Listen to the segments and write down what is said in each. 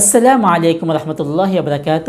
আসসালামু আলাইকুম রহমতুল্লাহ আবরাকাত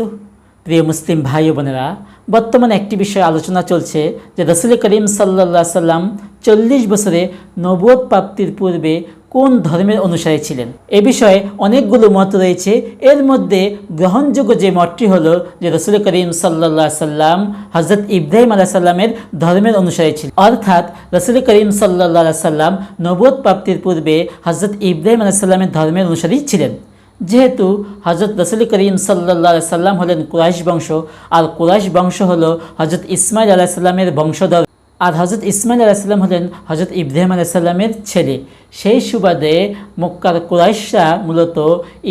প্রিয় মুসলিম ভাই বোনেরা, বর্তমানে একটি বিষয়ে আলোচনা চলছে যে রসুল করিম সাল্লা সাল্লাম চল্লিশ বছরে নবদ প্রাপ্তির পূর্বে কোন ধর্মের অনুসারী ছিলেন? এ বিষয়ে অনেকগুলো মত রয়েছে। এর মধ্যে গ্রহণযোগ্য যে মতটি হলো যে রসুল করিম সাল্লা সাল্লাম হজরত ইব্রাহিম আলাহ সাল্লামের ধর্মের অনুসারী ছিলেন। অর্থাৎ রসুল করিম সাল্লা সাল্লাম নবদ প্রাপ্তির পূর্বে হজরত ইব্রাহিম আলাহ সাল্লামের ধর্মের অনুসারী ছিলেন। যেহেতু হজরত রসুল করিম সাল্লা সাল্লাম হলেন কুরাইশ বংশ, আর কুরাইশ বংশ হল হজরত ইসমাইল আলাহ সাল্লামের বংশধর, আর হজরত ইসমাইল আলাইসাল্লাম হলেন হজরত ইব্রাহিম আলাইসাল্লামের ছেলে। সেই সুবাদে মক্কার কুরাইশরা মূলত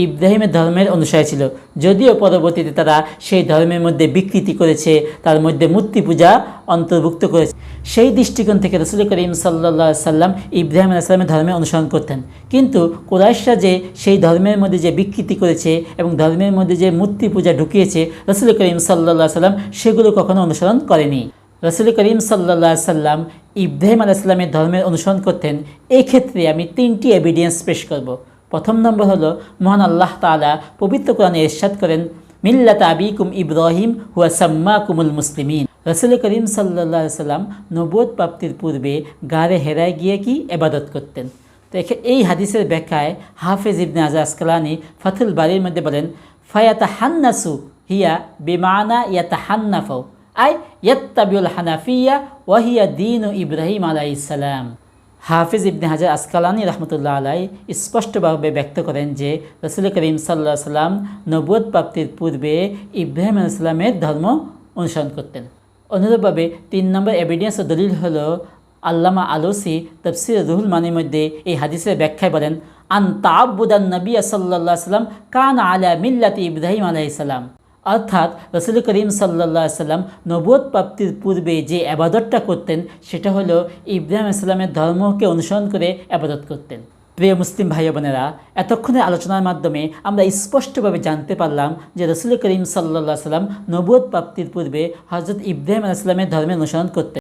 ইব্রাহিমের ধর্মের অনুসারী ছিল। যদিও পরবর্তীতে তারা সেই ধর্মের মধ্যে বিকৃতি করেছে, তার মধ্যে মূর্তি পূজা অন্তর্ভুক্ত করেছে। সেই দৃষ্টিকোণ থেকে রসুল করিম সাল্লা সাল্লাম ইব্রাহিম আলাইসাল্লামের ধর্মে অনুসরণ করতেন। কিন্তু কুরাইশরা যে সেই ধর্মের মধ্যে যে বিকৃতি করেছে এবং ধর্মের মধ্যে যে মূর্তি পূজা ঢুকিয়েছে রসুল করিম সাল্লা সাল্লাম, সেগুলো কখনো অনুসরণ করেনি। রসুল করিম সাল্লা সাল্লাম ইব্রাহিম আলাইসাল্লামের ধর্মের অনুসরণ করতেন। এই ক্ষেত্রে আমি তিনটি এভিডেন্স পেশ করব। প্রথম নম্বর হলো, মহান আল্লাহ তালা পবিত্র কোরআনে এরশাদ করেন মিল্লাত আবিকুম ইব্রাহিম হুয়া সাম্মা কুমুল মুসলিমিন। রসুল করিম সাল্লা সাল্লাম নবোধ প্রাপ্তির পূর্বে গাড়ে হেরায় গিয়ে কি এবাদত করতেন? তো এই হাদিসের ব্যাখ্যায় হাফেজ ইবনে আজা আসকালানি ফাথুল বাড়ির মধ্যে বলেন ফায়াতা হান্নাসু হিয়া বেমানা ইয়াতা হান্নাফাও আই ইয়াত্তাবিউল হানাফিয়া ওয়াহিয়া দিন ইব্রাহিম আলাইসালাম হাফিজ ইবনে হাজার আসকালানি রহমতুল্লাহ আলাই স্পষ্টভাবে ব্যক্ত করেন যে রসুল করিম সাল্লাহ সাল্লাম নবুয়ত প্রাপ্তির পূর্বে ইব্রাহিম আলাইসাল্লামের ধর্ম অনুসরণ করতেন। অনুরূপভাবে তিন নম্বর এভিডেন্স ও দলিল হলো আল্লামা আলোসি তফসির রুহুল মানির মধ্যে এই হাদিসের ব্যাখ্যায় বলেন, আন তাবুদান নবী সাল্লাহ সাল্লাম কান আলা মিল্লাতি ইব্রাহিম আলাইসাল্লাম অর্থাৎ রসুল করিম সাল্লা সাল্লাম নবুয় প্রাপ্তির পূর্বে যে আবাদতটা করতেন, সেটা হলো ইব্রাহিম ইসলামের ধর্মকে অনুসরণ করে আবাদত করতেন। প্রিয় মুসলিম ভাই বোনেরা এতক্ষণের আলোচনার মাধ্যমে আমরা স্পষ্টভাবে জানতে পারলাম যে রসুল করিম সাল্লা সাল্লাম নবুয় প্রাপ্তির পূর্বে হজরত ইব্রাহিম আলাইসলামের ধর্মে অনুসরণ করতেন।